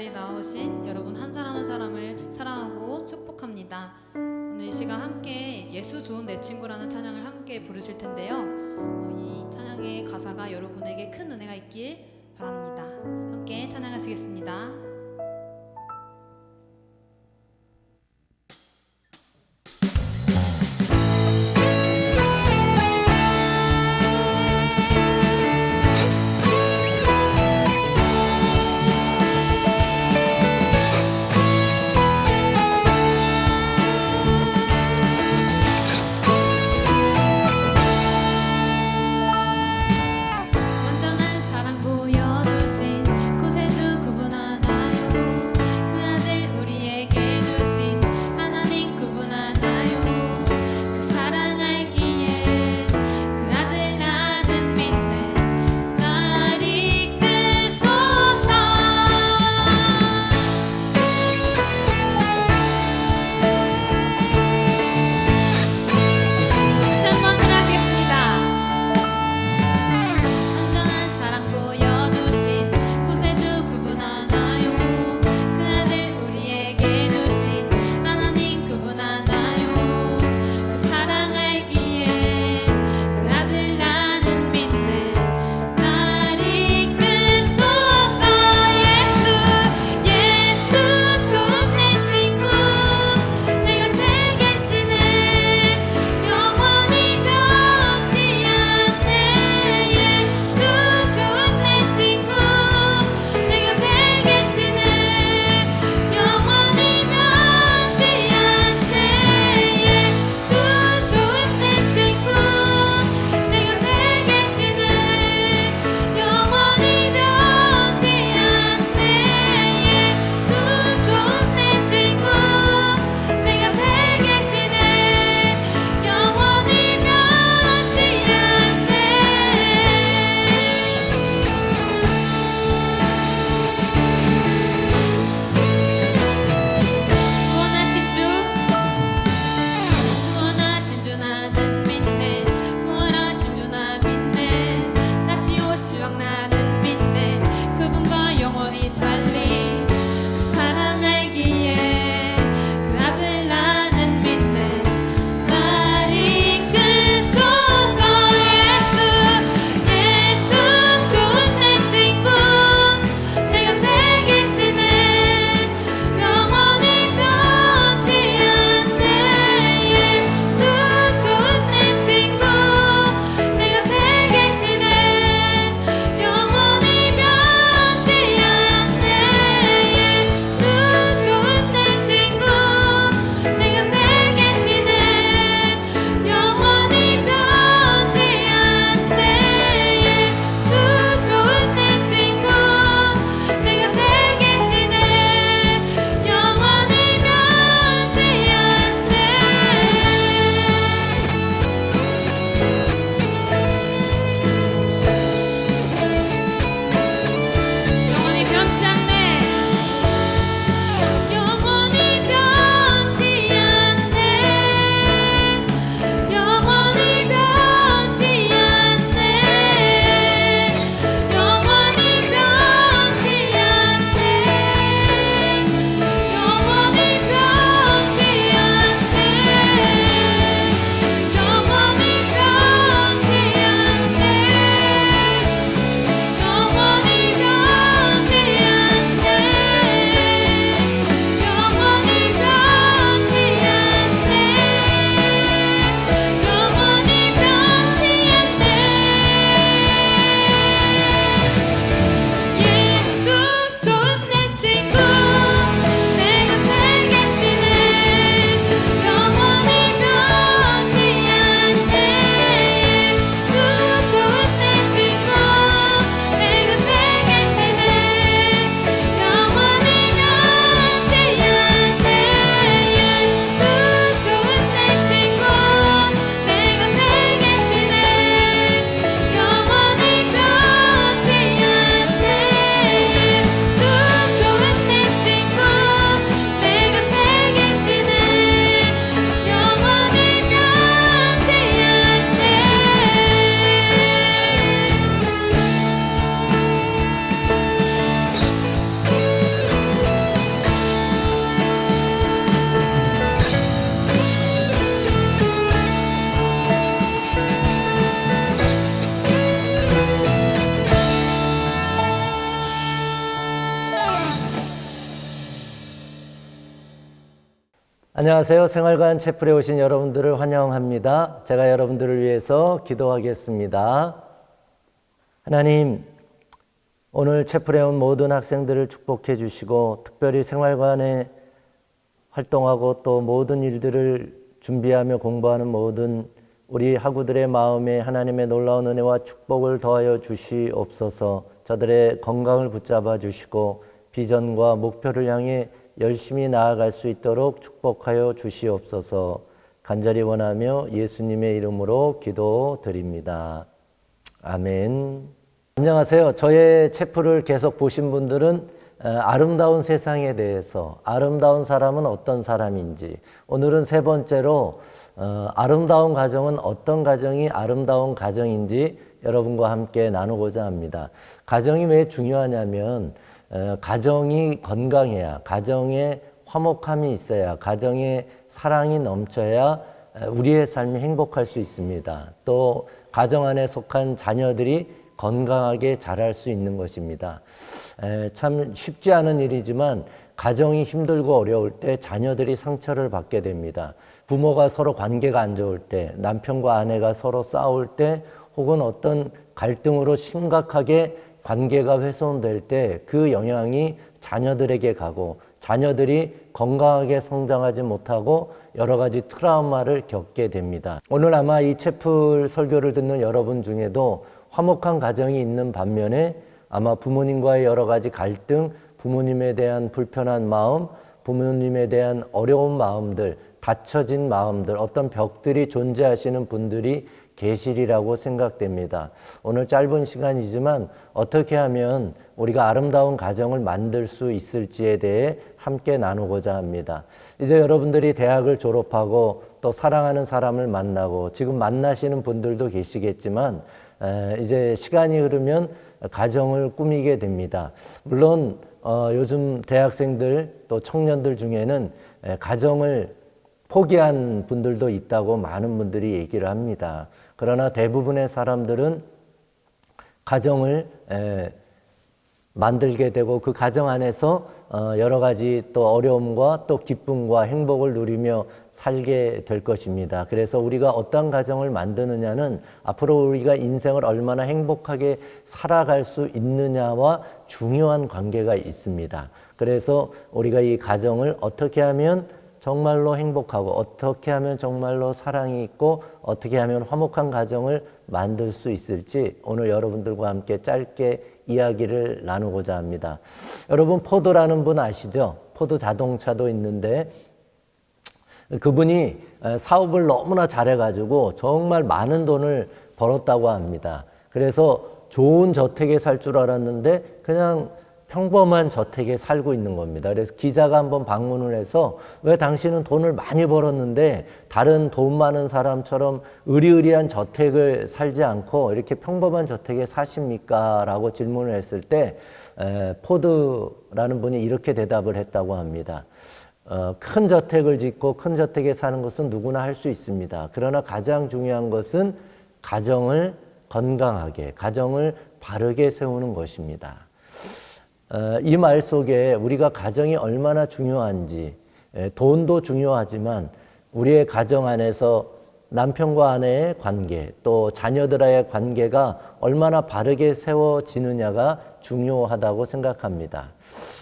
자리에 나오신 여러분 한 사람 한 사람을 사랑하고 축복합니다. 오늘 이 시간 함께 예수 좋은 내 친구라는 찬양을 함께 부르실 텐데요. 어, 이 찬양의 가사가 여러분에게 큰 은혜가 있길 바랍니다. 함께 찬양하시겠습니다. 안녕하세요. 생활관 채플에 오신 여러분들을 환영합니다. 제가 여러분들을 위해서 기도하겠습니다. 하나님, 오늘 채플에 온 모든 학생들을 축복해 주시고, 특별히 생활관에 활동하고 또 모든 일들을 준비하며 공부하는 모든 우리 학우들의 마음에 하나님의 놀라운 은혜와 축복을 더하여 주시옵소서 저들의 건강을 붙잡아 주시고 비전과 목표를 향해 열심히 나아갈 수 있도록 축복하여 주시옵소서 간절히 원하며 예수님의 이름으로 기도드립니다. 아멘. 안녕하세요. 저의 체프를 계속 보신 분들은 어, 아름다운 세상에 대해서 아름다운 사람은 어떤 사람인지 오늘은 세 번째로 어, 아름다운 가정은 어떤 가정이 아름다운 가정인지 여러분과 함께 나누고자 합니다. 가정이 왜 중요하냐면 어, 가정이 건강해야 가정에 화목함이 있어야 가정에 사랑이 넘쳐야 우리의 삶이 행복할 수 있습니다. 또 가정 안에 속한 자녀들이 건강하게 자랄 수 있는 것입니다. 에, 참 쉽지 않은 일이지만 가정이 힘들고 어려울 때 자녀들이 상처를 받게 됩니다. 부모가 서로 관계가 안 좋을 때, 남편과 아내가 서로 싸울 때, 혹은 어떤 갈등으로 심각하게 관계가 훼손될 때 그 영향이 자녀들에게 가고 자녀들이 건강하게 성장하지 못하고 여러 가지 트라우마를 겪게 됩니다. 오늘 아마 이 채플 설교를 듣는 여러분 중에도 화목한 가정이 있는 반면에 아마 부모님과의 여러 가지 갈등, 부모님에 대한 불편한 마음, 부모님에 대한 어려운 마음들, 닫혀진 마음들, 어떤 벽들이 존재하시는 분들이 계시리라고 생각됩니다. 오늘 짧은 시간이지만 어떻게 하면 우리가 아름다운 가정을 만들 수 있을지에 대해 함께 나누고자 합니다. 이제 여러분들이 대학을 졸업하고 또 사랑하는 사람을 만나고 지금 만나시는 분들도 계시겠지만 이제 시간이 흐르면 가정을 꾸미게 됩니다. 물론 어, 요즘 대학생들 또 청년들 중에는 가정을 포기한 분들도 있다고 많은 분들이 얘기를 합니다. 그러나 대부분의 사람들은 가정을 만들게 되고 그 가정 안에서 어, 여러 가지 또 어려움과 또 기쁨과 행복을 누리며 살게 될 것입니다. 그래서 우리가 어떤 가정을 만드느냐는 앞으로 우리가 인생을 얼마나 행복하게 살아갈 수 있느냐와 중요한 관계가 있습니다. 그래서 우리가 이 가정을 어떻게 하면 정말로 행복하고 어떻게 하면 정말로 사랑이 있고 어떻게 하면 화목한 가정을 만들 수 있을지 오늘 여러분들과 함께 짧게 이야기를 나누고자 합니다. 여러분 포도라는 분 아시죠? 포도 자동차도 있는데 그분이 사업을 너무나 잘해가지고 정말 많은 돈을 벌었다고 합니다. 그래서 좋은 저택에 살 줄 알았는데 그냥 평범한 저택에 살고 있는 겁니다. 그래서 기자가 한번 방문을 해서 왜 당신은 돈을 많이 벌었는데 다른 돈 많은 사람처럼 의리의리한 저택을 살지 않고 이렇게 평범한 저택에 사십니까? 라고 질문을 했을 때 에, 포드라는 분이 이렇게 대답을 했다고 합니다. 어, 큰 저택을 짓고 큰 저택에 사는 것은 누구나 할 수 있습니다. 그러나 가장 중요한 것은 가정을 건강하게, 가정을 바르게 세우는 것입니다. 어, 이말 속에 우리가 가정이 얼마나 중요한지, 돈도 중요하지만 우리의 가정 안에서 남편과 아내의 관계, 또 자녀들과의 관계가 얼마나 바르게 세워지느냐가 중요하다고 생각합니다.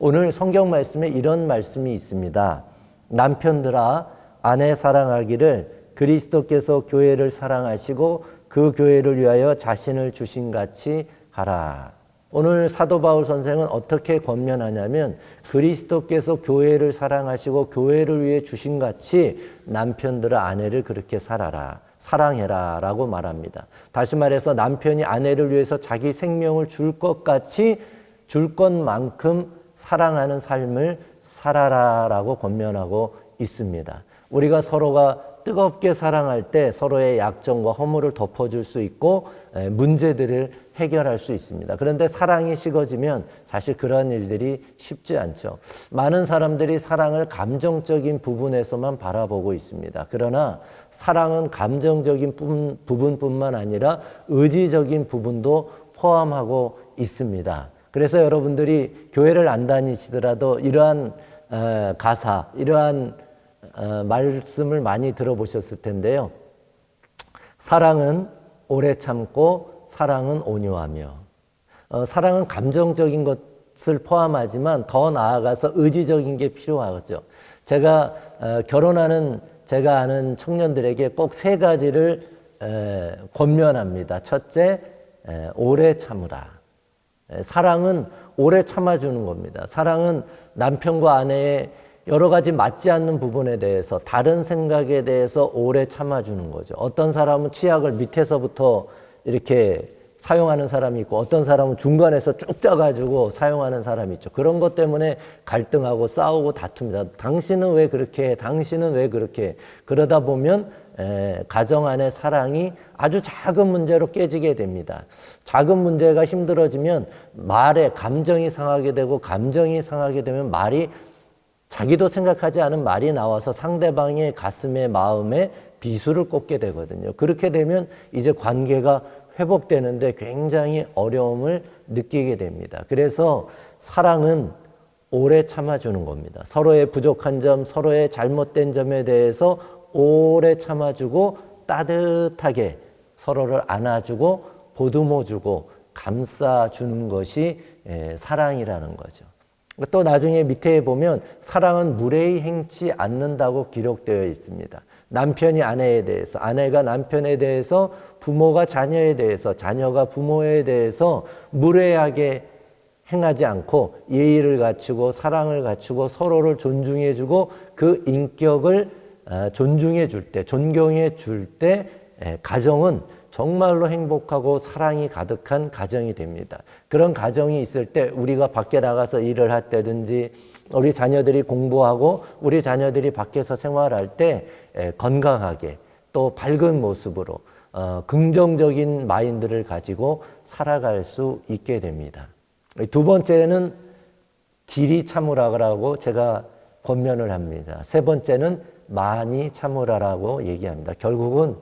오늘 성경 말씀에 이런 말씀이 있습니다. 남편들아, 아내 사랑하기를 그리스도께서 교회를 사랑하시고 그 교회를 위하여 자신을 주신 같이 하라. 오늘 사도 바울 선생은 어떻게 권면하냐면 그리스도께서 교회를 사랑하시고 교회를 위해 주신 같이 남편들의 아내를 그렇게 살아라. 사랑해라 라고 말합니다. 다시 말해서 남편이 아내를 위해서 자기 생명을 줄 것 같이 줄 것만큼 사랑하는 삶을 살아라 라고 권면하고 있습니다. 우리가 서로가 뜨겁게 사랑할 때 서로의 약점과 허물을 덮어줄 수 있고 문제들을 해결할 수 있습니다. 그런데 사랑이 식어지면 사실 그런 일들이 쉽지 않죠. 많은 사람들이 사랑을 감정적인 부분에서만 바라보고 있습니다. 그러나 사랑은 감정적인 부분뿐만 아니라 의지적인 부분도 포함하고 있습니다. 그래서 여러분들이 교회를 안 다니시더라도 이러한 가사, 이러한 어, 말씀을 많이 들어보셨을 텐데요. 사랑은 오래 참고 사랑은 온유하며 어, 사랑은 감정적인 것을 포함하지만 더 나아가서 의지적인 게 필요하죠. 제가 어, 결혼하는 제가 아는 청년들에게 꼭 세 가지를 에, 권면합니다. 첫째, 에, 오래 참으라. 에, 사랑은 오래 참아주는 겁니다. 사랑은 남편과 아내의 여러 가지 맞지 않는 부분에 대해서 다른 생각에 대해서 오래 참아주는 거죠. 어떤 사람은 치약을 밑에서부터 이렇게 사용하는 사람이 있고 어떤 사람은 중간에서 쭉 짜가지고 사용하는 사람이 있죠. 그런 것 때문에 갈등하고 싸우고 다툽니다. 당신은 왜 그렇게 해? 당신은 왜 그렇게 해? 그러다 보면 에, 가정 안의 사랑이 아주 작은 문제로 깨지게 됩니다. 작은 문제가 힘들어지면 말에 감정이 상하게 되고 감정이 상하게 되면 말이 자기도 생각하지 않은 말이 나와서 상대방의 가슴에 마음에 비수를 꽂게 되거든요. 그렇게 되면 이제 관계가 회복되는데 굉장히 어려움을 느끼게 됩니다. 그래서 사랑은 오래 참아주는 겁니다. 서로의 부족한 점, 서로의 잘못된 점에 대해서 오래 참아주고 따뜻하게 서로를 안아주고 보듬어주고 감싸주는 것이 예, 사랑이라는 거죠. 또 나중에 밑에 보면 사랑은 무례히 행치 않는다고 기록되어 있습니다. 남편이 아내에 대해서, 아내가 남편에 대해서, 부모가 자녀에 대해서, 자녀가 부모에 대해서 무례하게 행하지 않고 예의를 갖추고 사랑을 갖추고 서로를 존중해 주고 그 인격을 어, 존중해 줄 때, 존경해 줄 때 가정은 정말로 행복하고 사랑이 가득한 가정이 됩니다. 그런 가정이 있을 때 우리가 밖에 나가서 일을 할 때든지 우리 자녀들이 공부하고 우리 자녀들이 밖에서 생활할 때 건강하게 또 밝은 모습으로 어, 긍정적인 마인드를 가지고 살아갈 수 있게 됩니다. 두 번째는 길이 참으라고 제가 권면을 합니다. 세 번째는 많이 참으라라고 얘기합니다. 결국은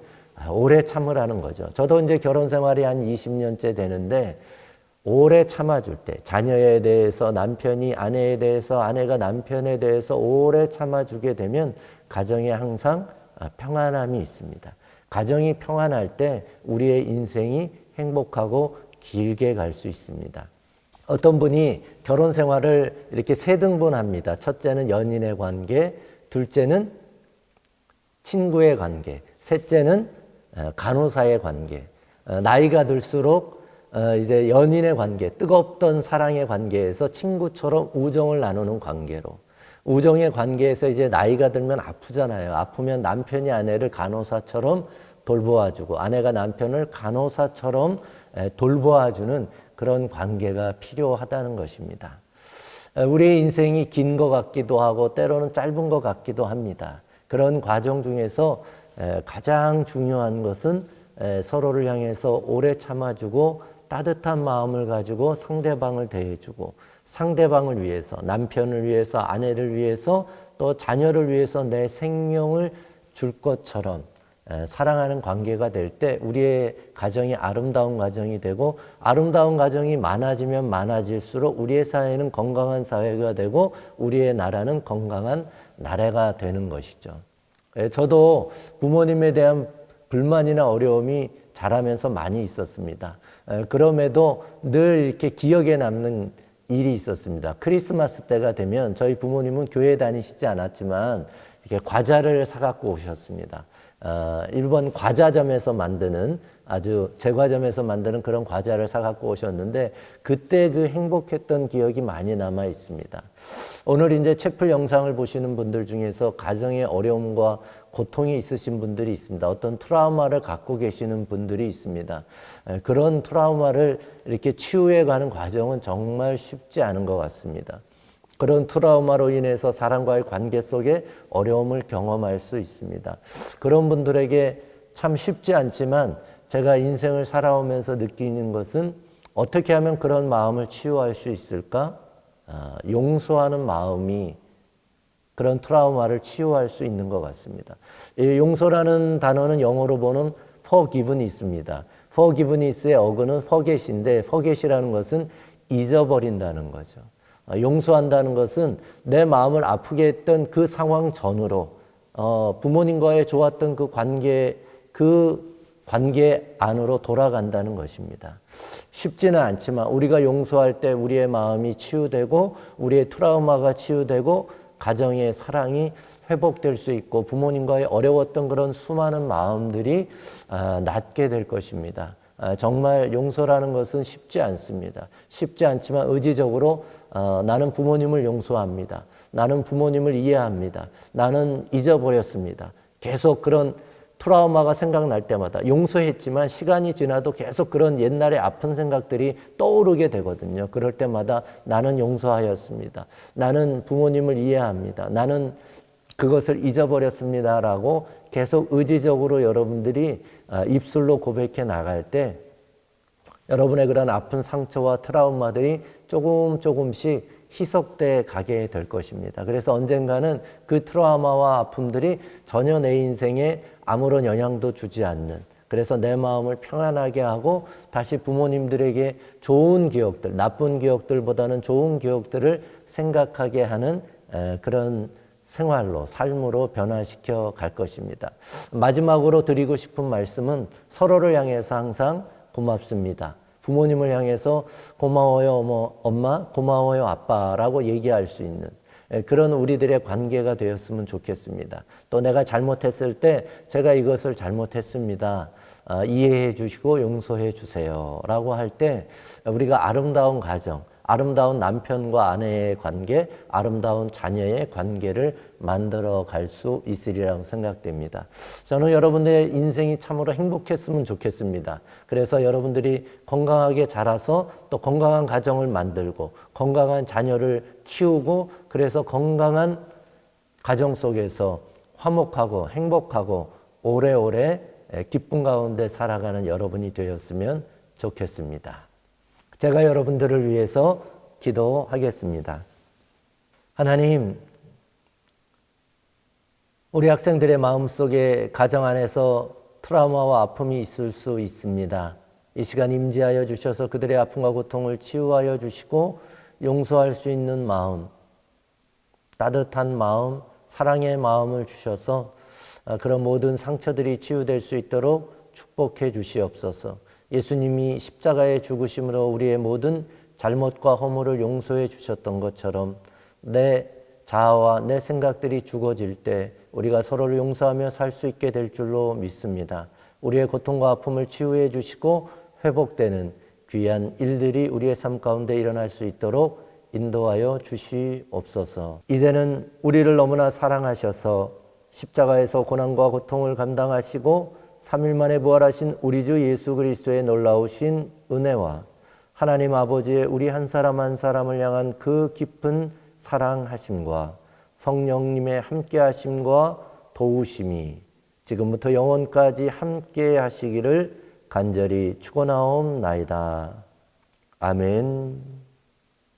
오래 참으라는 거죠. 저도 이제 결혼 생활이 한 20년째 되는데 오래 참아줄 때 자녀에 대해서 남편이 아내에 대해서 아내가 남편에 대해서 오래 참아주게 되면 가정에 항상 평안함이 있습니다. 가정이 평안할 때 우리의 인생이 행복하고 길게 갈 수 있습니다. 어떤 분이 결혼 생활을 이렇게 세 등분합니다. 첫째는 연인의 관계, 둘째는 친구의 관계, 셋째는 어, 간호사의 관계. 어, 나이가 들수록 어, 이제 연인의 관계, 뜨겁던 사랑의 관계에서 친구처럼 우정을 나누는 관계로. 우정의 관계에서 이제 나이가 들면 아프잖아요. 아프면 남편이 아내를 간호사처럼 돌보아주고 아내가 남편을 간호사처럼 돌보아주는 그런 관계가 필요하다는 것입니다. 우리의 인생이 긴 것 같기도 하고 때로는 짧은 것 같기도 합니다. 그런 과정 중에서 가장 중요한 것은 서로를 향해서 오래 참아주고 따뜻한 마음을 가지고 상대방을 대해주고 상대방을 위해서 남편을 위해서 아내를 위해서 또 자녀를 위해서 내 생명을 줄 것처럼 사랑하는 관계가 될 때 우리의 가정이 아름다운 가정이 되고 아름다운 가정이 많아지면 많아질수록 우리의 사회는 건강한 사회가 되고 우리의 나라는 건강한 나라가 되는 것이죠. 저도 부모님에 대한 불만이나 어려움이 자라면서 많이 있었습니다. 그럼에도 늘 이렇게 기억에 남는 일이 있었습니다. 크리스마스 때가 되면 저희 부모님은 교회 다니시지 않았지만 이렇게 과자를 사갖고 오셨습니다. 어, 일본 과자점에서 만드는 아주 제과점에서 만드는 그런 과자를 사갖고 오셨는데 그때 그 행복했던 기억이 많이 남아 있습니다. 오늘 이제 책플 영상을 보시는 분들 중에서 가정의 어려움과 고통이 있으신 분들이 있습니다. 어떤 트라우마를 갖고 계시는 분들이 있습니다. 그런 트라우마를 이렇게 치유해 가는 과정은 정말 쉽지 않은 것 같습니다. 그런 트라우마로 인해서 사람과의 관계 속에 어려움을 경험할 수 있습니다. 그런 분들에게 참 쉽지 않지만 제가 인생을 살아오면서 느끼는 것은 어떻게 하면 그런 마음을 치유할 수 있을까? 아, 용서하는 마음이 그런 트라우마를 치유할 수 있는 것 같습니다. 이 용서라는 단어는 영어로 보는 forgive이 있습니다. forgiveness의 어근은 forget인데 forget이라는 것은 잊어버린다는 거죠. 아, 용서한다는 것은 내 마음을 아프게 했던 그 상황 전으로 어, 부모님과의 좋았던 그 관계, 그 관계 안으로 돌아간다는 것입니다. 쉽지는 않지만 우리가 용서할 때 우리의 마음이 치유되고 우리의 트라우마가 치유되고 가정의 사랑이 회복될 수 있고 부모님과의 어려웠던 그런 수많은 마음들이 아, 낫게 될 것입니다. 아, 정말 용서라는 것은 쉽지 않습니다. 쉽지 않지만 의지적으로 어, 나는 부모님을 용서합니다. 나는 부모님을 이해합니다. 나는 잊어버렸습니다. 계속 그런 트라우마가 생각날 때마다 용서했지만 시간이 지나도 계속 그런 옛날의 아픈 생각들이 떠오르게 되거든요. 그럴 때마다 나는 용서하였습니다. 나는 부모님을 이해합니다. 나는 그것을 잊어버렸습니다 라고 계속 의지적으로 여러분들이 아, 입술로 고백해 나갈 때 여러분의 그런 아픈 상처와 트라우마들이 조금 조금씩 희석돼 가게 될 것입니다. 그래서 언젠가는 그 트라우마와 아픔들이 전혀 내 인생에 아무런 영향도 주지 않는 그래서 내 마음을 평안하게 하고 다시 부모님들에게 좋은 기억들, 나쁜 기억들보다는 좋은 기억들을 생각하게 하는 에, 그런 생활로, 삶으로 변화시켜 갈 것입니다. 마지막으로 드리고 싶은 말씀은 서로를 향해서 항상 고맙습니다. 부모님을 향해서 고마워요, 어머, 엄마, 고마워요, 아빠라고 얘기할 수 있는 예, 그런 우리들의 관계가 되었으면 좋겠습니다. 또 내가 잘못했을 때 제가 이것을 잘못했습니다. 아, 이해해 주시고 용서해 주세요. 라고 할 때 우리가 아름다운 가정, 아름다운 남편과 아내의 관계, 아름다운 자녀의 관계를 만들어 갈 수 있으리라고 생각됩니다. 저는 여러분들의 인생이 참으로 행복했으면 좋겠습니다. 그래서 여러분들이 건강하게 자라서 또 건강한 가정을 만들고 건강한 자녀를 키우고 그래서 건강한 가정 속에서 화목하고 행복하고 오래오래 기쁨 가운데 살아가는 여러분이 되었으면 좋겠습니다. 제가 여러분들을 위해서 기도하겠습니다. 하나님, 우리 학생들의 마음 속에 가정 안에서 트라우마와 아픔이 있을 수 있습니다. 이 시간 임재하여 주셔서 그들의 아픔과 고통을 치유하여 주시고 용서할 수 있는 마음, 따뜻한 마음, 사랑의 마음을 주셔서 어, 그런 모든 상처들이 치유될 수 있도록 축복해 주시옵소서. 예수님이 십자가의 죽으심으로 우리의 모든 잘못과 허물을 용서해 주셨던 것처럼 내 자아와 내 생각들이 죽어질 때 우리가 서로를 용서하며 살 수 있게 될 줄로 믿습니다. 우리의 고통과 아픔을 치유해 주시고 회복되는 귀한 일들이 우리의 삶 가운데 일어날 수 있도록 인도하여 주시옵소서. 이제는 우리를 너무나 사랑하셔서 십자가에서 고난과 고통을 감당하시고 3일 만에 부활하신 우리 주 예수 그리스도의 놀라우신 은혜와 하나님 아버지의 우리 한 사람 한 사람을 향한 그 깊은 사랑하심과 성령님의 함께하심과 도우심이 지금부터 영원까지 함께 하시기를 간절히 축원하옵나이다. 아멘.